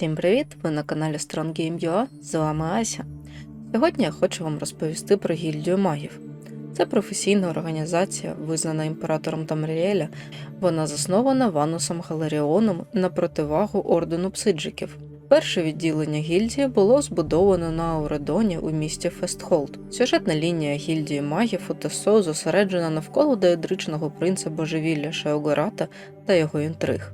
Всім привіт! Ви на каналі Strong Game.ua, з вами Ася. Сьогодні я хочу вам розповісти про гільдію магів. Це професійна організація, визнана імператором Тамріеля. Вона заснована Ванусом Галеріоном на противагу ордену псиджиків. Перше відділення гільдії було збудовано на Ауредоні у місті Фестхолд. Сюжетна лінія гільдії магів у ТСО зосереджена навколо деодричного принца божевілля Шеогората та його інтриг.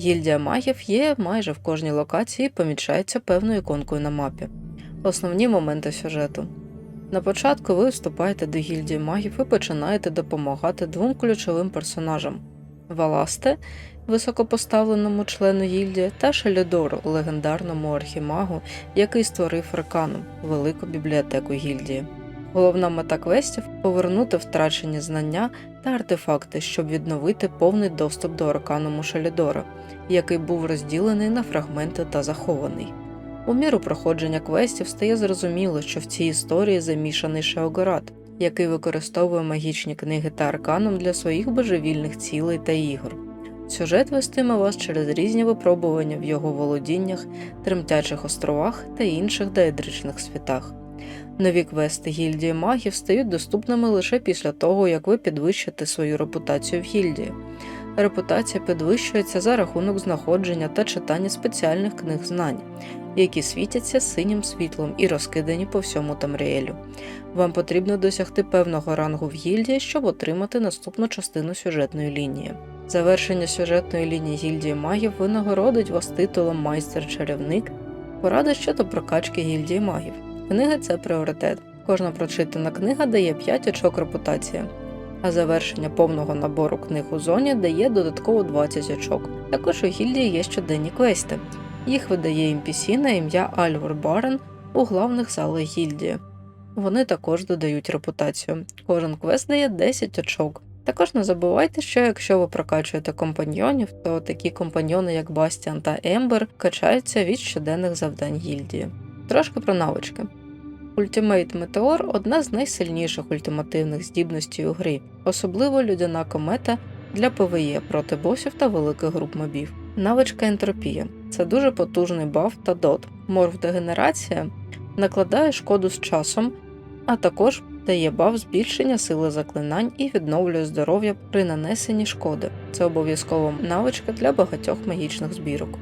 Гільдія магів є майже в кожній локації і помічається певною іконкою на мапі. Основні моменти сюжету. На початку ви вступаєте до гільдії магів і починаєте допомагати двом ключовим персонажам: Валасте, високопоставленому члену гільдії, та Шелідору, легендарному архімагу, який створив Рекану, велику бібліотеку гільдії. Головна мета квестів повернути втрачені знання та артефакти, щоб відновити повний доступ до аркану Шелідора, який був розділений на фрагменти та захований. У міру проходження квестів стає зрозуміло, що в цій історії замішаний Шеогорат, який використовує магічні книги та арканом для своїх божевільних цілей та ігор. Сюжет вестиме вас через різні випробування в його володіннях, тремтячих островах та інших деедричних світах. Нові квести гільдії магів стають доступними лише після того, як ви підвищите свою репутацію в гільдії. Репутація підвищується за рахунок знаходження та читання спеціальних книг знань, які світяться синім світлом і розкидані по всьому Тамріелю. Вам потрібно досягти певного рангу в гільдії, щоб отримати наступну частину сюжетної лінії. Завершення сюжетної лінії гільдії магів винагородить вас титулом майстер-чарівник, порада щодо прокачки гільдії магів. Книги це пріоритет. Кожна прочитана книга дає 5 очок репутації, а завершення повного набору книг у зоні дає додатково 20 очок. Також у гільдії є щоденні квести. Їх видає NPC на ім'я Альвор Барен у главних залах гільдії. Вони також додають репутацію. Кожен квест дає 10 очок. Також не забувайте, що якщо ви прокачуєте компаньйонів, то такі компаньйони, як Бастіан та Ембер, качаються від щоденних завдань гільдії. Трошки про навички. Ultimate Meteor – одна з найсильніших ультимативних здібностей у грі, особливо людяна комета для ПВЄ проти босів та великих груп мобів. Навичка ентропія це дуже потужний баф та дот. Морф-дегенерація накладає шкоду з часом, а також дає баф збільшення сили заклинань і відновлює здоров'я при нанесенні шкоди. Це обов'язкова навичка для багатьох магічних збірок.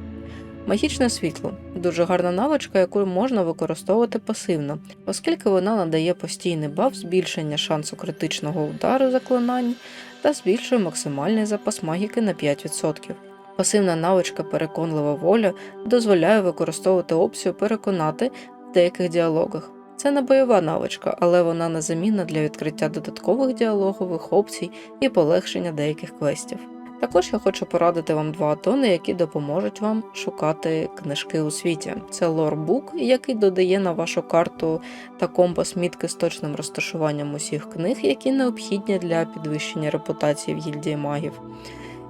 Магічне світло дуже гарна навичка, яку можна використовувати пасивно, оскільки вона надає постійний баф збільшення шансу критичного удару заклинань та збільшує максимальний запас магіки на 5%. Пасивна навичка переконлива воля дозволяє використовувати опцію переконати в деяких діалогах. Це не бойова навичка, але вона незамінна для відкриття додаткових діалогових опцій і полегшення деяких квестів. Також я хочу порадити вам два атони, які допоможуть вам шукати книжки у світі. Це лорбук, який додає на вашу карту та компас мітки з точним розташуванням усіх книг, які необхідні для підвищення репутації в гільдії магів.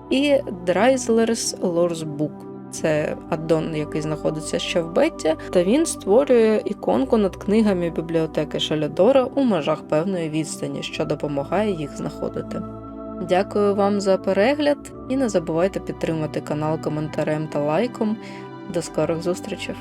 І Lores Book. Це аддон, який знаходиться ще в беті, та він створює іконку над книгами бібліотеки Шалядора у межах певної відстані, що допомагає їх знаходити. Дякую вам за перегляд і не забувайте підтримати канал коментарем та лайком. До скорих зустрічей!